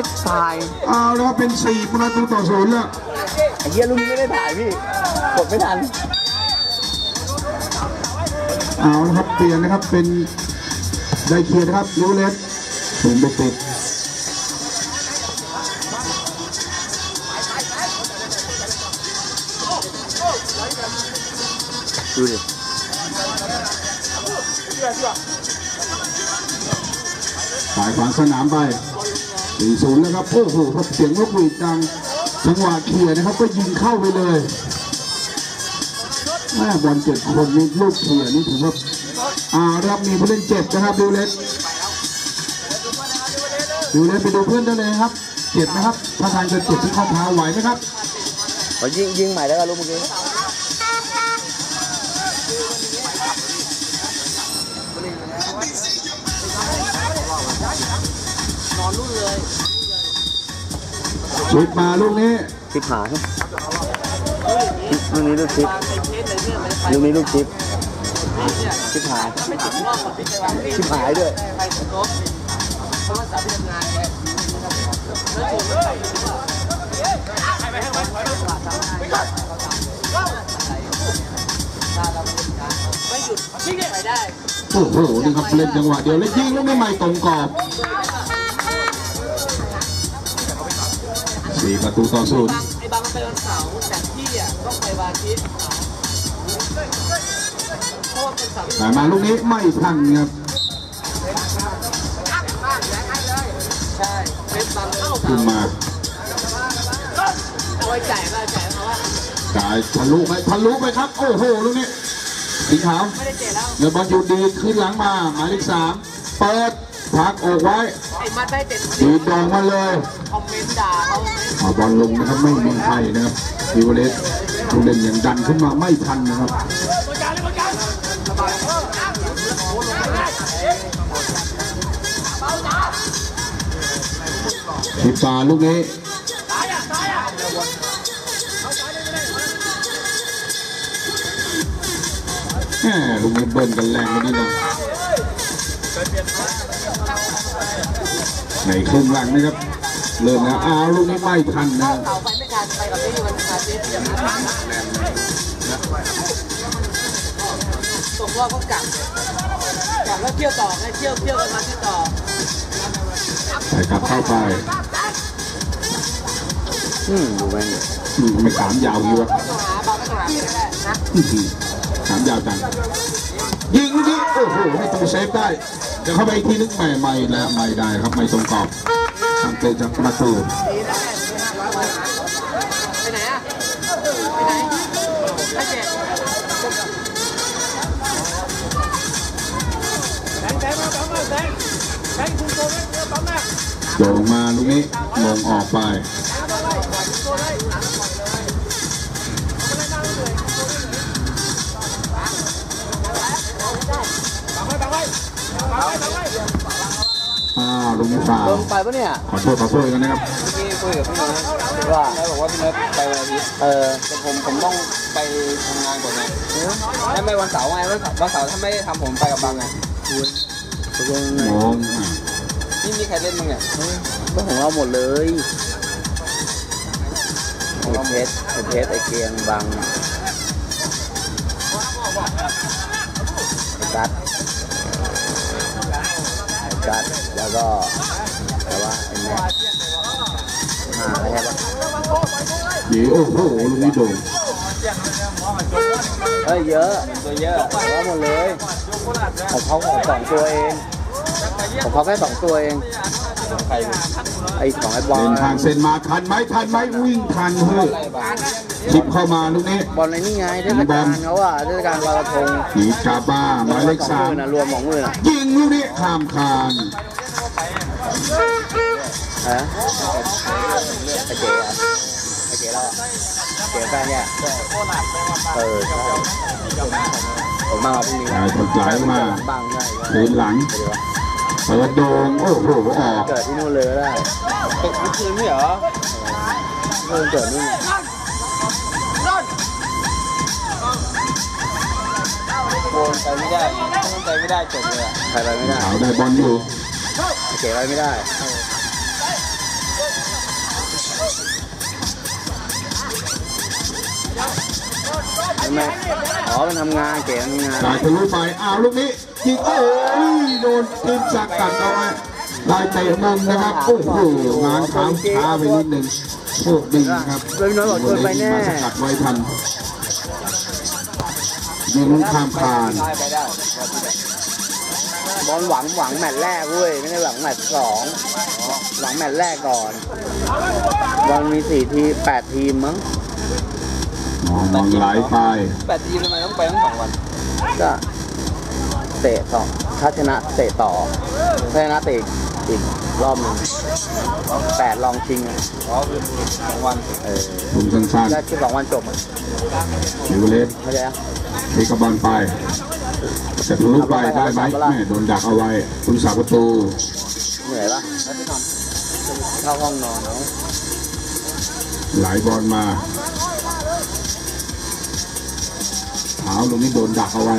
ได้ถ่ายเอาแล้วครับเป็นสี่ประตูต่อศูนย์แล้วไอ้เหี้ยลูกนี้ไม่ได้ถ่ายพี่กดไม่ทันเอาละครับเปลี่ยนนะครับเป็นไดเคียร์นะครับลิวเลสถึงไปติดดูดิสายขวางสนามไป สี่ศูนย์แล้วครับ โอ้โหครับเสียงนกหวีดดังจังหวะเคลียร์นะครับ ก็ยิงเข้าไปเลยแม่บอลเจ็ดคนนี่ลูกเคลียร์นี่ถือว่าอ่ารับมีผู้เล่นเจ็บนะครับลิวเลสลิวเลสไปดูเพื่อนได้เลยครับเจ็บนะครับถ้าทางจะเจ็บที่ข้อเท้าไหวไหมครับยิงยิงใหม่แล้วกันลูกเมื่อกี้ ชิดมาลูกนี้ชิปหายลูกนี้ลูกชิปลูกนี้ลูกชิปชิปหายชิปหายด้วยโอ้โหนี่ครับเล่นจังหวะเดียวแล้วยิงลูกนี้ไม่ตรงกรอบ สี่ประตูต่อศูนย์ไอ้บางมันไปวันเสาร์แต่พี่อะต้องไปวันอาทิตย์เพราะว่าเป็นเสาร์แต่มาลูกนี้ไม่ทันครับใช่เป็นบางเข้าขึ้นมาเอาไว้จ่ายมาจ่ายเขาว่าจ่ายทะลุไปทะลุไปครับ โอ้โหลูกนี้สีขาวไม่ได้เจ็แล้วเงินบอลอยู่ดีขึ้นหลังมาหมายเลขสามเปิด พักอกไว้ไอ้มัดได้เจ็ดดีดดองมาเลยคอมเมนต์ด่าเขาเอาบอลลงนะครับไม่มีใครนะครับดิวเลสผู้เล่นอย่างดันขึ้นมาไม่ทันนะครับทิปาลูกนี้แหมลูกนี้เบิ้ลกันแรงไปนิดนึง ในครึ่งหลังนะครับ เริ่มแล้วอ้าวลูกนี้ไม่ทันนะเสาไปไม่ทันไปกับพี่วันอาทิตย์ส่งว่าก็กลับกลับแล้วเที่ยวต่อให้เที่ยวเที่ยวกันมาที่ต่อใส่กลับเข้าไปอืมดูแม่งอืมทำไมขามยาวอยู่วะต้องหาบางก็ต้องหาไม่ได้นะอื้อหือขามยาวจังยิงลูกนี้โอ้โหให้ตรงเซฟได้ เดี๋ยวเข้าไปอีกทีนึงไม่ไม่แล้วไม่ได้ครับไม่ตรงกรอบทำเตะจากประตูไปไหนอะไปไหนไม่เจ็โดงมาลูกนี้ลงออกไป อ้าวลูกนี้ฟาวลงไปปะเนี่ยขอโทษขอโทษกันนะครับเมื่อกี้คุยกับพี่เนิร์ดว่าเขาบอกว่าพี่เนิร์ดไปวันอาทิตย์เออแต่ผมผมต้องไปทำงานก่อนไงไม่ไม่วันเสาร์ไงวันเสาร์วันเสาร์ถ้าไม่ได้ทำผมไปกับบังไงตกลงไงมองอะนี่มีใครเล่นบ้างเนี่ยก็ของเราหมดเลยไอ้เพชรไอ้เพชรไอ้เกียงบังไอ้กัดไอ้กัด แล้วก็แต่ว่าไอ้แม็กห้าใช่ปะดีโอ้โหลูกนี้โด่งเฮ้ยเยอะตัวเยอะของเราหมดเลยของเขาของสองตัวเองของเขาแค่สองตัวเองใครดูไอ้ของไอ้บอลเดินทางเส้นมาทันไหมทันไหมวิ่งทันเฮ้ยใครบ้างชิปเข้ามาลูกนี้บอลในนี่ไงเทศกาลเขาอะเทศกาลลอยกระทงหีกาบ้าหมายเลขสอสางมหมื่นอะรวมสองหมื่นอะยิงลูกนี้ข้ามคาน ฮะไอ้เจ๋อะไอ้เจ๋เราอะเจ๋แฟนเนี่ยเออใช่ผมมาพรุ่งนี้ได้ผลไหลมาบังได้คืนหลังเปิดโดงโอ้โหออกเกิดที่นู่นเลยก็ได้ตกเมื่อคืนไม่เหรอเพิ่งเกิดนู่นโวนไปไม่ได้ถ้ามันไปไม่ได้จบเลยใครไปไม่ได้เขาได้บอลอยู่ เก็บไว้ไม่ได้ทำไมอ๋อ มันทำงานเก๋มันงานได้ทะลุไปอ้าวลูกนี้ยิงโอ้โดนทีมสักกัดเอาไว้ได้เตะมุมนะครับ โอ้โหงานข้ามชาไปนิดนึงโชคดีครับเลยน้อยบอกไปแน่มาสกัดไว้ทันยิงข้ามคาน บอลหวังหวังแมตช์แรกเว้ยไม่ได้หวังแมตช์สองหวังแมตช์แรกก่อนบอลมีสี่ทีแปดทีมมั้งมองมองไหลไปแปดทีมทำไมต้องไปทั้งสองวันก็เตะต่อถ้าชนะเตะต่อถ้าชนะเตะอีกอีกรอบหนึงแปดลองชิงอะอ๋อคือสองวันเออถุงสั้นได้คือสองวันจบอะๆนิวเลสเข้าใจปะเทกบอลไป จะทะลุไปได้ไหมแม่โดนดักเอาไว้คุณสาประตูเหนื่อยปะแล้วที่นอนเข้าห้องนอนเนาะไหลบอลมาเท้าตรงนี้โดนดักเอาไว้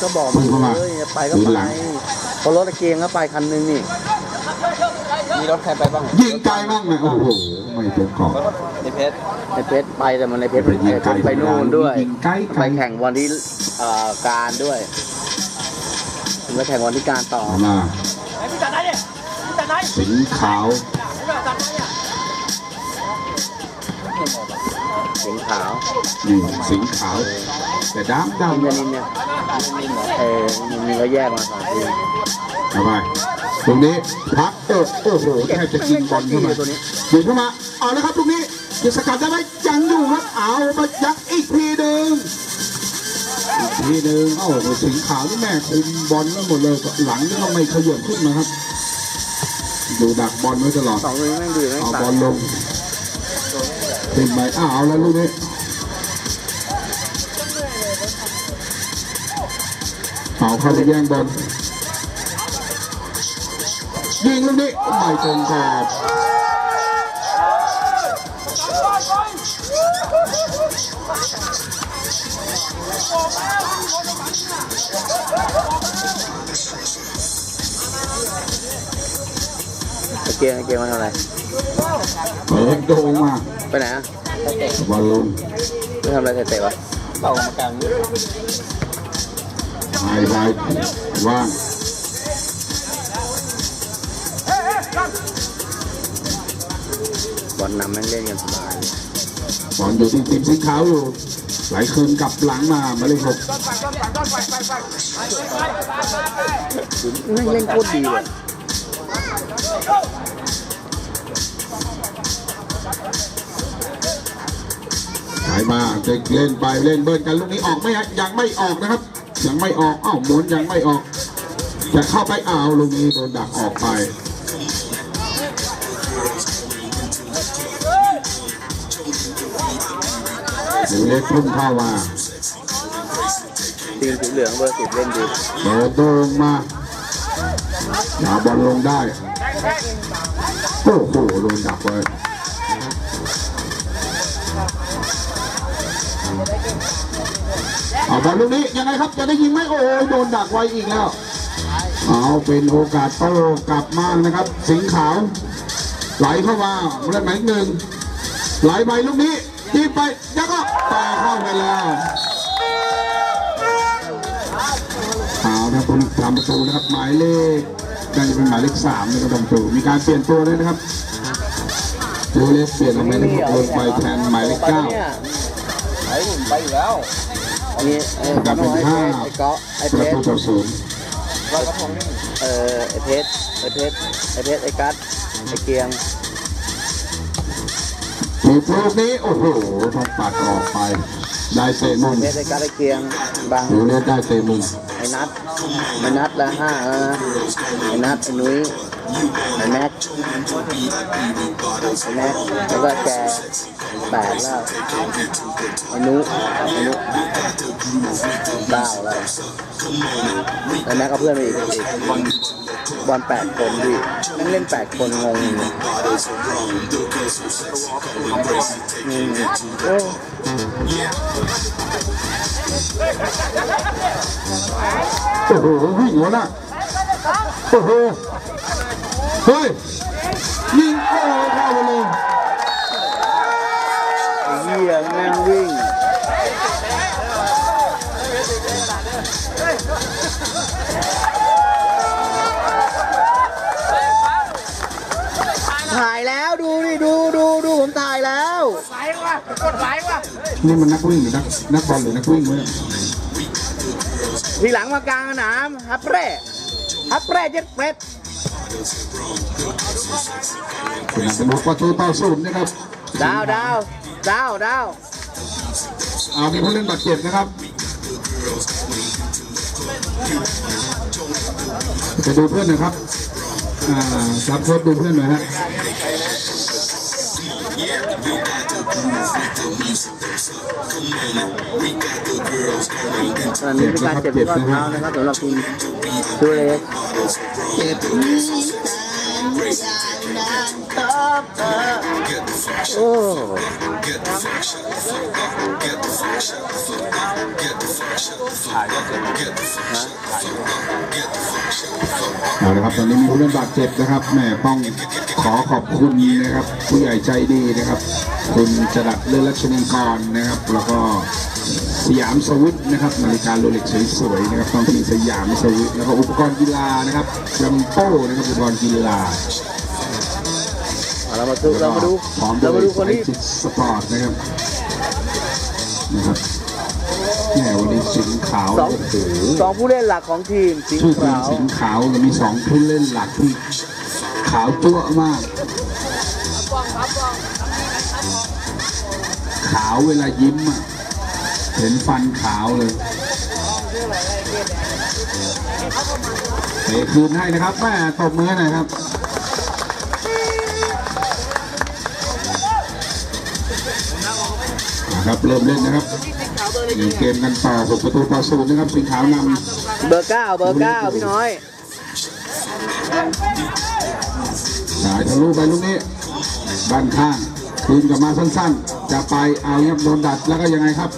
ก็บอกมึงเลยไปก็ไปพราะรถตะเกียงก็ไปคันนึงนี่มีรถใครไปบ้างยิงไกลบ้างไหมโอ้โห ไม่ตรงกรอบในเพชรในเพชรไปแต่มันในเพชรไปยิงไกลไปนู่นด้วยยิงไกลไกไปลแข่งวันที่เอ่อการด้วยไปแข่งวันที่การต่อเอามาสิงห์ขาวเสียงขาวนี่สิงห์ขาว แต่ดำทีมดำยานินเนี่ยเออมันมีก็แยกมาสองทีมเอาไป ตรงนี้พักเออโอ้โหแทบจะยิงบอลเข้ามาตัวนี้ยิงเข้ามาเอาล้วครับตรงนี้จะสกัดได้ไหมยังอยู่ครับเอามายักอีกทีหนึ่งอีกทีหนึ่งเอ้าสิงขาวนี่แม่คุมบอลไว้วหมดเลยหลังนี่ก็ไม่ขยับขึ้นนะครับดูดักบอลไว้ตลอดสองตัวนี้แม่ดีแม่งเอาบอลลงเป็นไปอ้าวเอาแล้วลูกนี้เอาเข้าไปแย่งบอล ยิงลูกนี้ไม่ตรงกรอบตะเกียงตะเกียงมาทำอะไรเปิดโด่งมาไปไหนอะบอลลงไปทำอะไรเตะๆวะเป่ากรรมการไฮไลท์ว่าง นำแม่งเล่นกันสบายเลยบอลอยู่ที่ทีมสีขาวอยู่ไหลคืนกลับหลังมาหมายเลขหกแม่งเล่นโคตรดีเลยหายมาจะเล่นไปเล่นเบิร์นกันลูกนี้ออกไหมฮะยังไม่ออกนะครับ ยังไม่ออกอ้าวหมุนยังไม่ออก จะเข้าไปอ้าวลูกนี้โดนดักออกไป เดี๋ยวเล็กพุ่งเข้ามาทีมสีเหลืองเบอร์สิบเล่นดีเปิดโด่งมาอย่าบอลลงได้โอ้โหโดนดักไว้เอาบอลลูกนี้ยังไงครับจะได้ยิงไหมโอ้ยโดนดักไว้อีกแล้วเอาเป็นโอกาสโต้กลับมานะครับ สิงห์ขาว ไหลเข้ามาเล่นหมายหนึ่งไหลไปลูกนี้ ยิงไปแล้วก็ต่อเข้าไปแล้วเอานะครับผมทำประตูนะครับหมายเลขน่าจะเป็นหมายเลขสามนะครับทำประตูมีการเปลี่ยนตัวด้วยนะครับตัวเลขเปลี่ยนหมายเลขหกลงไปแทนหมายเลขไปเก้าเนี่ยไอ้ผมไปอยู่แล้วนี่เออจำเอาไว้ไอ้ก๊อฟไอ้ปเพระชตูรต่อศูนย์ลอยกระทงนี่เออไอ้เพชรไอ้เพชรไอ้เพชรไอ้กัสไอ้เกียง ถูกลูกนี้โอ้โหต้องปัดออกไป ได้เตะมุมเพชรไอ้กัสไอ้เกียงบางตัวเลขได้เตะมุมไอ้นัทไอ้นัทละห้าแล้วนะไอ้นัทไอ้นุ้ย ไอ้แม็กไอ้แม็กแล้วก็แกแปดแล้วอ้นุอ้นุเก้าแล้วไอ้แม็กก็เพื่อนไปอีกบอลแปดคนพี่แม่งเล่นแปดคนงงอืมโอ้โอ้โหวิ่งหัวหน้าโอ้โห เฮ้ย ยิงโอ้เข้าไปเลยไอ้เหี้ยแม่งวิ่งถ่ายแล้วดูดิดูดูดูผมถ่ายแล้วไหลว่ะกดไหลว่ะนี่มันนักวิ่งหรือนักนักบอลหรือนักวิ่งวะเนี่ยทีหลังมากลางสนามฮับแร่ฮับแร่เจ็ดเฟรด เป็นอันเป็นประตูต่อศูนย์นะครับดาวดาวดาวดาวเอามีผู้เล่นบาดเจ็บนะครับไปดูเพื่อนหนะครับอ่ารับโทษดูเพื่อนหน่อยฮะตอนนี้เป็นการเจ็บที่ข้อเท้านะครับสำหรับทีมดูเลส เจ็บโอ้ เอาละครับตอนนี้มีผู้เล่นบาดเจ็บนะครับแหม่ต้องขอขอบคุณนะครับผู้ใหญ่ใจดีนะครับ คุณจรัสเลือลัชนีกรนะครับ แล้วก็สยามสวิตนะครับนาฬิกาโรเล็กสวยๆนะครับต้องที่สยามสวิตแล้วก็อุปกรณ์กีฬานะครับจัมโป้นะครับอุปกรณ์กีฬา เอาเรามาดูเรามาดูพร้อมเราด้มาวยดูคนที่จิตสปอร์ตนะครับนะครับแหม่วันนี้สิงห์ขาวสองโอ้โหสองผู้เล่นหลักของทีมสิงชื่อห์ทีมขาวสิงห์ขาวเรามีสองผู้เล่นหลักที่ขาวจั่วมาก ขาวเวลายิ้มอะเห็นฟันขาวเลยเตะคืนให้นะครับแม่ตบมือหน่อยครับ ครับเริ่มเล่นนะครับเล่นเกมกันต่อหกประตูต่อศูนย์นะครับสิงห์ขาวนำเบอร์เก้าเบอร์เก้าพี่น้อยสายทะลุไปลูกนี้ด้านข้างคืนกลับมาสั้นๆ จะไปเอาเงียบโดนดัดแล้วก็ยังไงครับ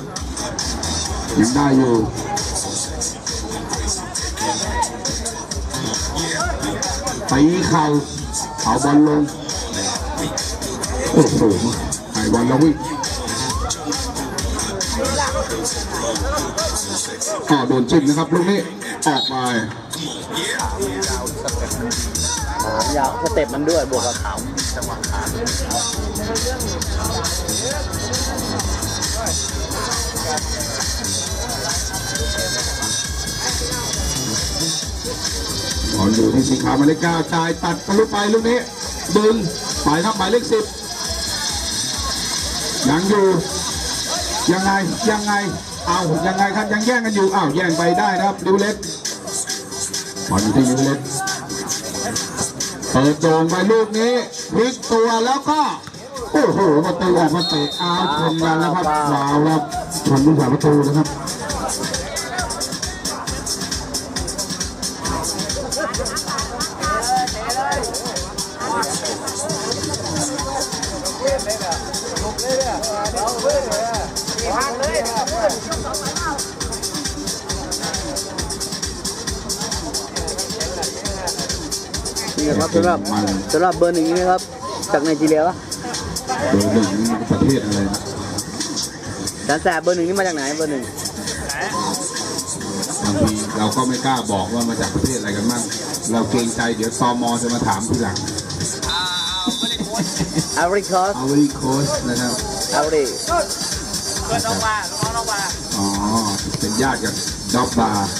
ยังได้อยู่ตีเข่าเอาบอลลงโอ้โหให้บอลแล้ววิ่ง อ๋อโดนจิ้มนะครับลูกนี้ออกไปถามยาวสเต็ปมันด้วยบวกกับขาวบอลอยู่ที่สีขาวหมายเลขเก้าจ่ายตัดทะลุไปลูกนี้ดึงไปครับหมายเลขสิบยังอยู่ยังไงยังไง เอายังไงครับยังแย่งกันอยู่อ้าวแย่งไปได้นะครับดิวเล็กบอลอยู่ที่ดิวเล็กเปิดโด่งไปลูกนี้พลิกตัวแล้วก็โอ้โหประตูออกมาเตะอาชนกันแล้วครับฟาวแล้วชนลูกสาประตูนะครับ นี่ครับสำหรับสำหรับเบอร์หนึ่งนี่นะครับ จากไนจีเรียวะเบอร์หนึ่งนี่ประเทศอะไรนะแสนแสบเบอร์หนึ่งนี่มาจากไหนเบอร์หนึ่งบางทีเราก็ไม่กล้าบอกว่ามาจากประเทศอะไรกันบ้างเราเกรงใจเดี๋ยวตมจะมาถามทีหลังอาริคอสเอาไว้โค้ชนะครับอาริ เปิดออกมาน้องออกมาอ๋อ เป็นญาติกับด็อกบาร์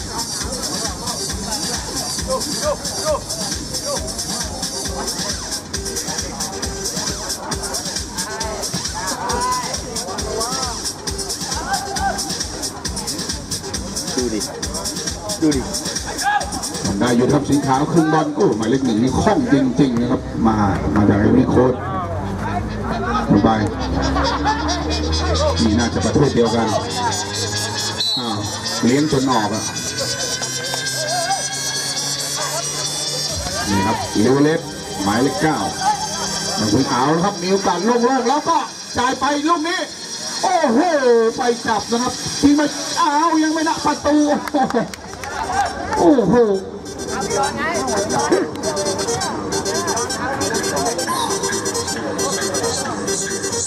ดูดิ ดูดิได้อยู่ครับสีขาวครึ่งบอลโอ้หมายเลขหนึ่งนี่คล่องจริง ๆ นะครับ มา มาจากไอ้นี่โค้ชลงไป นี่น่าจะประเทศเดียวกันอ้าวเลี้ยงจนออกอะนี่ครับลิวเล็บหมายเลขเก้าอย่างคุณเอาวครับมีโอกาสลงโล่งๆแล้วก็จ่ายไปลูกนี้ โอ้โหไปจับนะครับทีมาอ้าวยังไม่ได้ประตู โอ้โห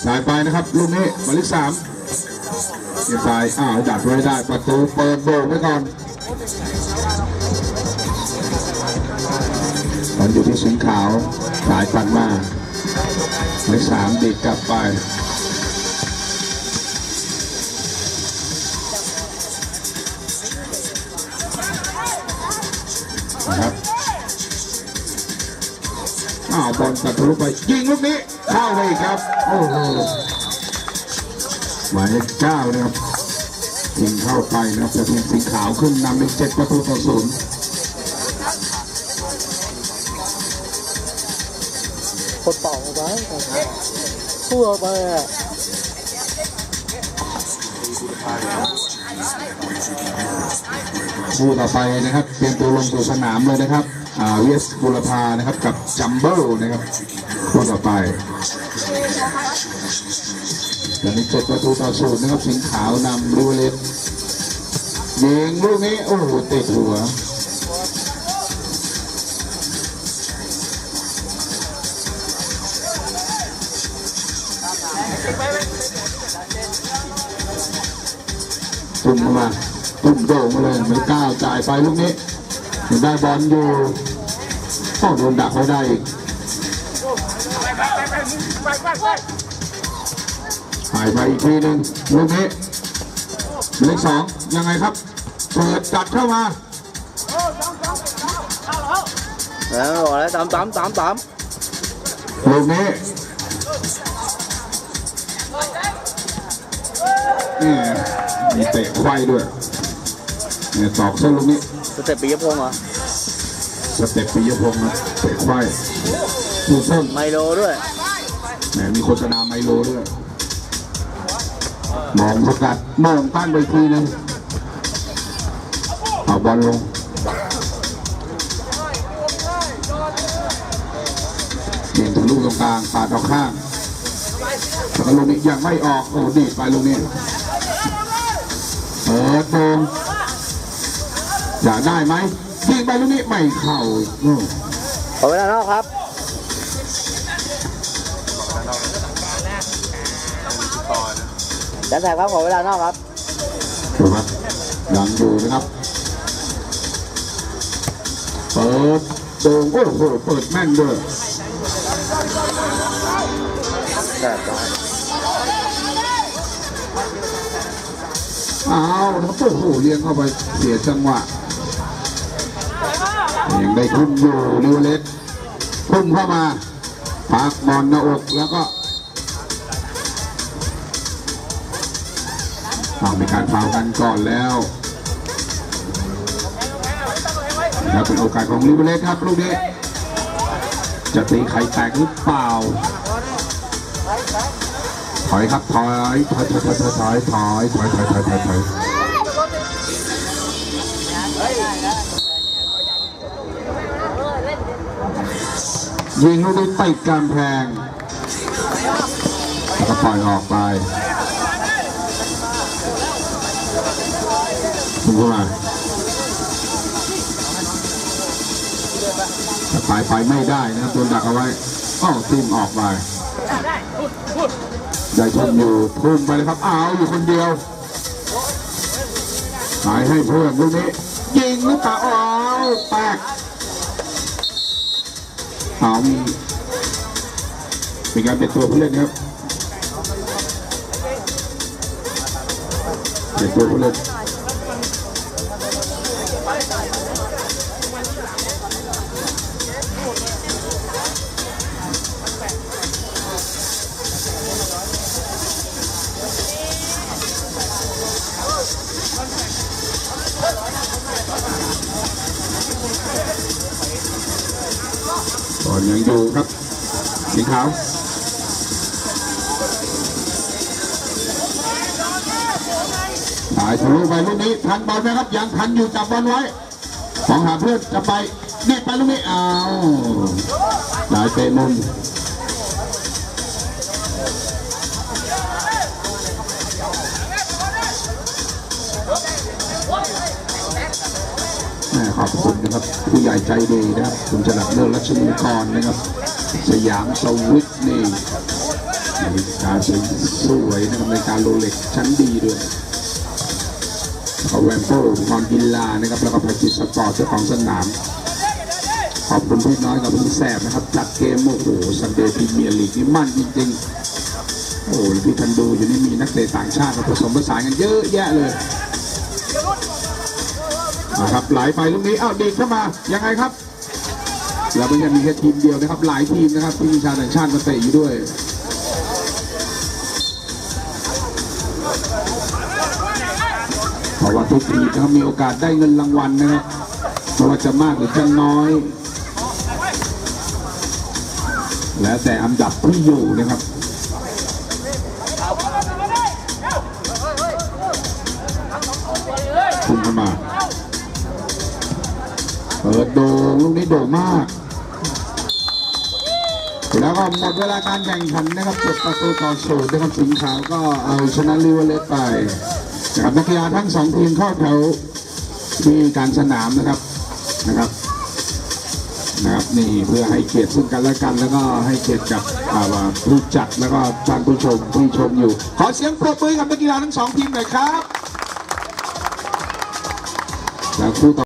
ได้ไปนะครับลูกนี้หมายเลขสามเก็บไปอ้าวดัดไว้ได้ประตูเปิดโบกไว้ก่อนตอนอยู่ที่สิงขาวสายฟันมาหมายเลขสามเด็กกลับไป บอลตัดทะลุไปยิงลูกนี้เข้าไปอีกครับโอ้โหหมายเลขเก้านะครับยิงเข้าไปนะครับจะเป็นสีขาวขึ้นนำเป็นเจ็ดประตูต่อศูนย์คนเป่าเอไว้สู้เอไปอะคู่ต่อไปนะครับเตรียมตัวลงสู่สนามเลยนะครับ เวสบุรพานะครับกับจัมเบิลนะครับคู่ต่อไปตอนนี้เจ็ดประตูต่อศูนย์นะครับสิงห์ขาวนำลูเลสยิงลูกนี้โอ้โหติดหัวตุ้มมาตุ้มโด่งมาเลยไม่กล้าจ่ายไปลูกนี้ยังได้บอลอยู่ โอ้โดนดักไว้ได้อีกหายไปอีกทีหนึ่งลูกนี้เลขสองยังไงครับ เปิดจัดเข้ามาแล้วอกแล้วตามตามตามตามลูกนี้นี่มีเตะไขว้ด้วยเนี่ยตอกเส้นลูกนี้สเต็ปปียพงเหรอ สเต็ปปิยพงศ์นะเตะควายดูส้นไมโลด้วยแหมมีโฆษณาไมโลด้วยมองสกัดมองตั้นไปทีนึงเอาบอลลงเปลี่ยนถึงลูกตรงกลางปาดออกข้างแล้วก็ลูกนี้ยังไม่ออกโอ้ดีดไปลูกนี้เปิดโดงอยากได้ไหม ยิงไปลูกนี้ไม่เข้าโอ้ขอเวลานอกครับแดนแทกครับขอเวลานอกครับดูครับยังอยู่นะครับ เปิดโด่งโอ้โหเปิดแม่นด้วยแต่ต่ออ้าวแล้วโอ้โหเลี้ยงเข้าไปเสียจังหวะ ยังได้ทุ่มอยู่ลิวเล็กทุ่มเข้ามาพักบอลหน้าอกแล้วก็ต้องมีการฟาวกันก่อนแล้วนะครับเป็นโอกาสของลิเวเล็กครับลูกนี้จะตีไข่แตกหรือเปล่า ถอยครับถอยถอยถอยถอยถอยถอยถอยถอยถอยถอย ยิงลูกนี้ติดกำแพงแล้วก็ปล่อยออกไปคุณผู้ชมไปไปไม่ได้นะครับโดนดักเอาไว้อ้าวทีมออกไปได้ทุ่มอยู่ทุ่มไปเลยครับอ้าวอยู่คนเดียวหายให้เพื่อนลูกนี้ยิงหรือเปล่าอ้าวแตก อ้าวมีมีการเปลี่ยนตัวผู้เล่นครับเปลี่ยนตัวผู้เล่น ก่อนยังอยู่ครับสีขาวสายทะลุไปลูกนี้ทันบอลไหมครับยังทันอยู่จับบอลไว้ของหาเพื่อนจะไปเนี่ไปลูกนี้อ้าวได้เตะมุม นะครับ ผู้ใหญ่ใจดีนะครับคุณจรัสเลิศรัชมุกรนะครับ สยามสวิตนี่นาฬิกาสวยนะครับนาฬิกาโรเล็กชั้นดีด้วยเขาแวมโป้ความกีฬานะครับ แล้วก็พาจิตสปอร์ตเจ้าของสนาม ขอบคุณพี่น้อยกับพี่แสบนะครับ จัดเกมโอ้โหซันเดย์พรีเมียร์ลีกนี่มั่นจริงๆ โอ้โหที่ท่านดูอยู่นี่มีนักเตะต่างชาติผสมผสานกันเยอะแยะเลย นะครับไหลไปลูกนี้อ้าวดีดเข้ามายังไงครับแล้วไม่ใช่มีแค่ทีมเดียวนะครับ หลายทีมนะครับที่มีชาวต่างชาติมาเตะอยู่ด้วยเพราะว่าทุกทีมนะครับมีโอกาสได้เงินรางวัลนะครับไม่ว่าจะมากหรือจะน้อย แล้วแต่อันดับที่อยู่นะครับคุณเข้ามา เปิดโด่งลูกนี้โด่งมาก แล้วก็หมดเวลาการแข่งขันนะครับจบประตูต่อศูนย์นะครับสิงขาวก็เอาชนะลิเวอร์เลสไปนะครับนักกีฬาทั้งสองทีมเข้าแถวที่การสนามนะครับนะครับนะครับนี่เพื่อให้เกียรติซึ่งกันและกัน แล้วก็ให้เกียรติกับผู้จัดแล้วก็ท่านผู้ชมที่ชมอยู่ ขอเสียงปรบมือกับนักกีฬาทั้งสองทีมหน่อยครับแล้วคู่ต่อ